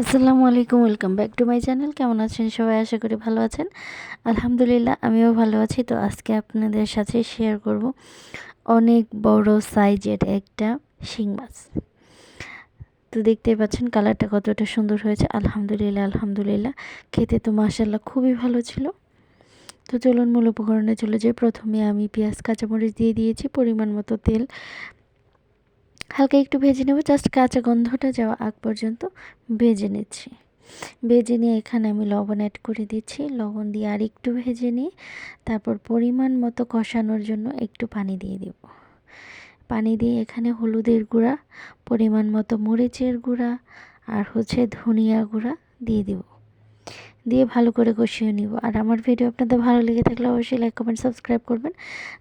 আসসালামু আলাইকুম, welcome back to my channel. কেমন আছেন সবাই? আশা করি ভালো আছেন। আলহামদুলিল্লাহ, আমিও ভালো আছি। তো আজকে আপনাদের সাথে শেয়ার করব অনেক বড় সাইজের একটা শিং মাছ। তো দেখতেই পাচ্ছেন কালারটা কতটা সুন্দর হয়েছে। আলহামদুলিল্লাহ আলহামদুলিল্লাহ। খেতে তো মাসাল্লাহ খুবই ভালো ছিল। তো চলুন মূল উপকরণে চলে যাই। প্রথমে আমি পেঁয়াজ, কাঁচামরিচ দিয়ে দিয়েছি। পরিমাণ মতো তেল হালকা একটু ভেজে নেব জাস্ট কাঁচা গন্ধটা যাওয়া আগ পর্যন্ত ভেজে নিচ্ছি। ভেজে নিয়ে এখানে আমি লবণ অ্যাড করে দিচ্ছি। লবণ দিয়ে আর একটু ভেজে নিয়ে তারপর পরিমাণ মতো কষানোর জন্য একটু পানি দিয়ে দেব। পানি দিয়ে এখানে হলুদের গুঁড়া, পরিমাণ মতো মরিচের গুঁড়া আর হচ্ছে ধনিয়া গুঁড়া দিয়ে দেবো। দিয়ে ভালো করে কষিয়ে নিব। আর আমার ভিডিও আপনাদের ভালো লেগে থাকলে অবশ্যই লাইক কমেন্ট সাবস্ক্রাইব করবেন।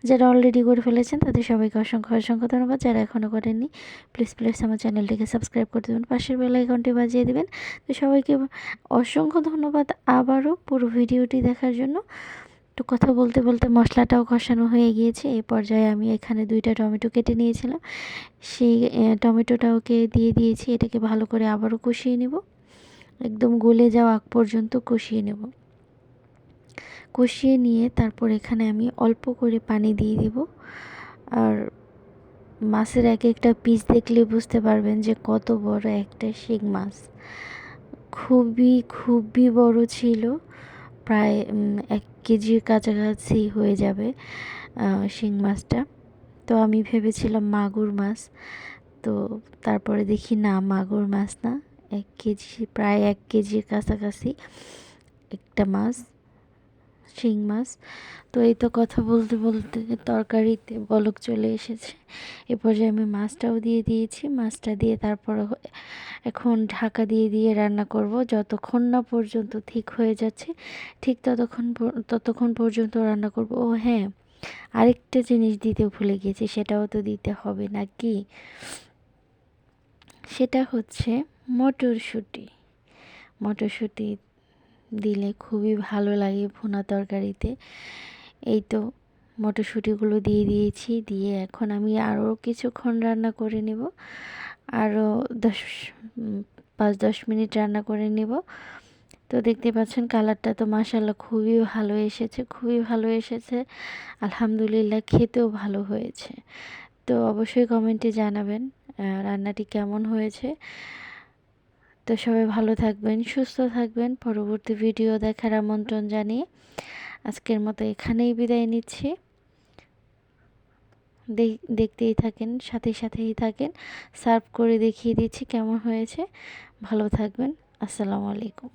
যারা অলরেডি করে ফেলেছেন, তাদের সবাইকে অসংখ্য অসংখ্য ধন্যবাদ। যারা এখনও করেননি প্লিজ প্লিজ আমার চ্যানেলটিকে সাবস্ক্রাইব করে দেবেন। পাশের বেল আইকনটি বাজিয়ে দেবেন। তো সবাইকে অসংখ্য ধন্যবাদ আবারও পুরো ভিডিওটি দেখার জন্য। তো কথা বলতে বলতে মশলাটাও কষানো হয়ে গিয়েছে। এই পর্যায়ে আমি এখানে দুইটা টমেটো কেটে নিয়েছিলাম। সেই টমেটোটাওকে দিয়ে দিয়েছি। এটাকে ভালো করে আবারও কষিয়ে নেব। একদম গলে যাওয়া আগ পর্যন্ত কষিয়ে নেব। কষিয়ে নিয়ে তারপর এখানে আমি অল্প করে পানি দিয়ে দেব। আর মাছের এক একটা পিস দেখলে বুঝতে পারবেন যে কত বড় একটা শিং মাছ। খুবই খুবই বড় ছিল। প্রায় এক কেজির কাছাকাছি হয়ে যাবে শিং মাছটা। তো আমি ভেবেছিলাম মাগুর মাছ। তো তারপরে দেখি না, মাগুর মাছ না। এক কেজি, প্রায় এক কেজির কাছাকাছি একটা মাছ, শিং মাছ। তো এই তো কথা বলতে বলতে তরকারিতে বলক চলে এসেছে। এ পর্যায়ে আমি মাছটাও দিয়ে দিয়েছি। মাছটা দিয়ে তারপর এখন ঢাকা দিয়ে দিয়ে রান্না করব। যতক্ষণ না পর্যন্ত ঠিক হয়ে যাচ্ছে, ঠিক ততক্ষণ ততক্ষণ পর্যন্ত রান্না করব। ও হ্যাঁ আরেকটা জিনিস দিতে ভুলে গেছি, সেটাও তো দিতে হবে নাকি? সেটা হচ্ছে মটরশুঁটি। মটরশুঁটি দিলে খুবই ভালো লাগে ভুনা তরকারিতে। এই তো মটরশুঁটিগুলো দিয়ে দিয়েছি, দিয়ে এখন আমি আরও কিছুক্ষণ রান্না করে নেব। আরও দশ পাঁচ, দশ মিনিট রান্না করে নেব। তো দেখতে পাচ্ছেন কালারটা তো মাসাল্লাহ খুবই ভালো এসেছে, খুবই ভালো এসেছে। আলহামদুলিল্লাহ খেতেও ভালো হয়েছে। তো অবশ্যই কমেন্টে জানাবেন রান্নাটি কেমন হয়েছে। তো সবাই ভালো থাকবেন, সুস্থ থাকবেন। পরবর্তী ভিডিও দেখার আমন্ত্রণ জানিয়ে আজকের মতো এখানেই বিদায় নিচ্ছি। দেখতেই থাকেন, সাথে সাথেই থাকেন। সার্ভ করে দেখিয়ে দিচ্ছি কেমন হয়েছে। ভালো থাকবেন, আসসালামু আলাইকুম।